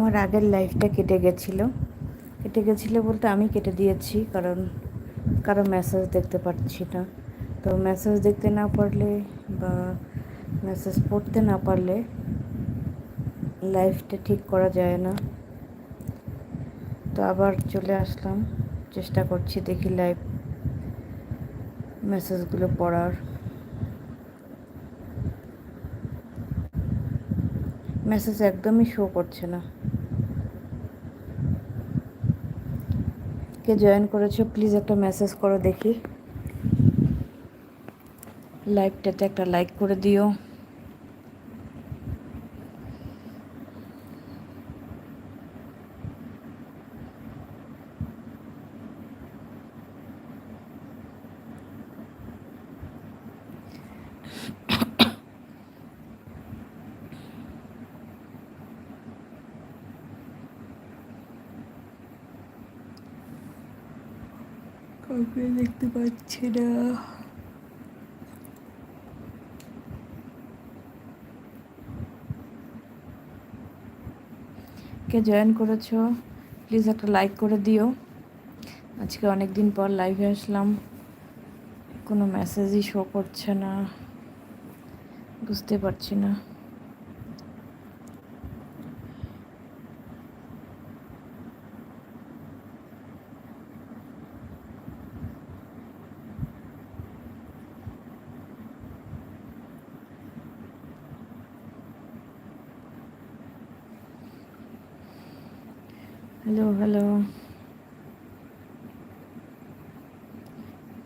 আমার আগের লাইফটা কেটে গেছিল। কেটে গেছিল বলতে আমি কেটে দিয়েছি, কারণ কারও মেসেজ দেখতে পাচ্ছি না। তো মেসেজ দেখতে না পারলে বা মেসেজ পড়তে না পারলে লাইফটা ঠিক করা যায় না। তো আবার চলে আসলাম, চেষ্টা করছি দেখি লাইভ মেসেজগুলো পড়ার। মেসেজ একদমই শো করছে না। কে জয়েন করেছ প্লিজ একটা মেসেজ করো দেখি। লাইভটাতে একটা লাইক করে দিও। কাউকে দেখতে পাচ্ছি না। কে জয়েন করেছ? প্লিজ একটা লাইক করে দিও। আজকে অনেক দিন পর লাইভে আসলাম। কোনো মেসেজই শো করছে না। বুঝতে পারছি না। হ্যালো হ্যালো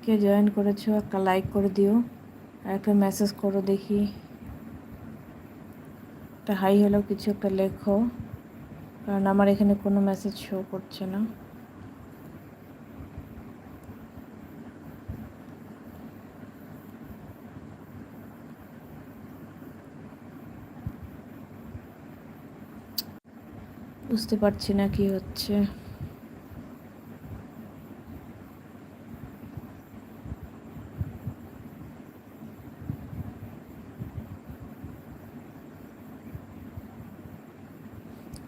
কে জয়েন করেছ? একটা লাইক করে দিও আর একটা মেসেজ করো দেখি। একটা হাই হলেও কিছু একটা লেখো। কারণ আমার এখানে কোনো মেসেজ শো করছে না। বুঝতে পারছি না কি হচ্ছে।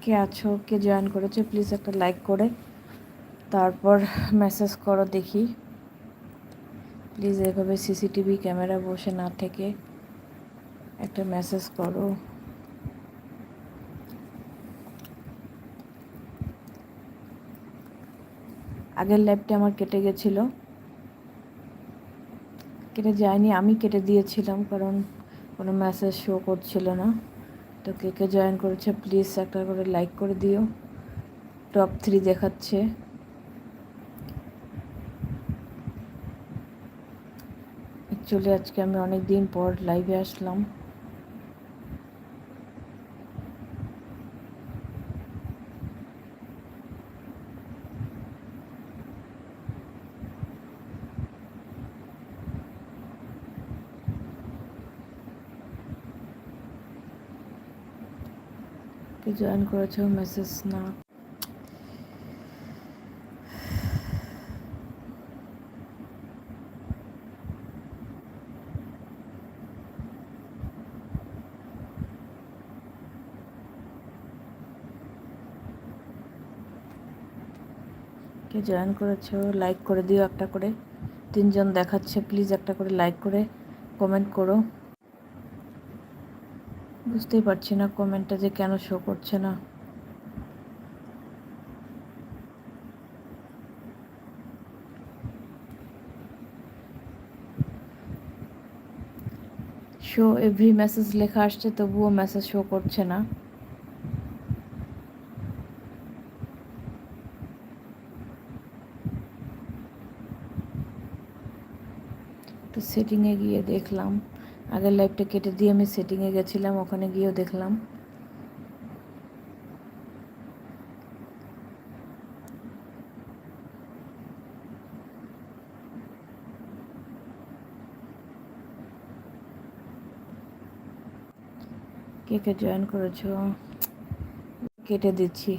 কে আছো? কে জয়েন করেছে? প্লিজ একটা লাইক করে। তারপর মেসেজ করো দেখি। প্লিজ এভাবে সিসিটিভি ক্যামেরা বসে না থেকে একটা মেসেজ করো। আগের লাইভটা আমার কেটে গেছিল। কেটে যায়নি, আমি কেটে দিয়েছিলাম, কারণ কোনো মেসেজ শো করছিল না। তো কে কে জয়েন করেছে প্লিজ একটা করে লাইক করে দিও। টপ থ্রি দেখাচ্ছে। অ্যাকচুয়ালি আজকে আমি অনেক দিন পর লাইভে আসলাম। কে জয়েন করেছ মেসেজ না কে জয়েন করেছ লাইক করে দিও একটা করে তিনজন দেখাচ্ছে প্লিজ একটা করে লাইক করে কমেন্ট করো বুঝতেই পারছি না কমেন্টটা যে কেন শো করছে না। শো এভরি মেসেজ লেখা আসছে, তবুও মেসেজ শো করছে না। তো সেটিংয়ে গিয়ে দেখলাম। আগের লাইভটা কেটে দিয়ে আমি সেটিংয়ে গেছিলাম, ওখানে গিয়েও দেখলাম। কে কে জয়েন করেছ? কেটে দিচ্ছি।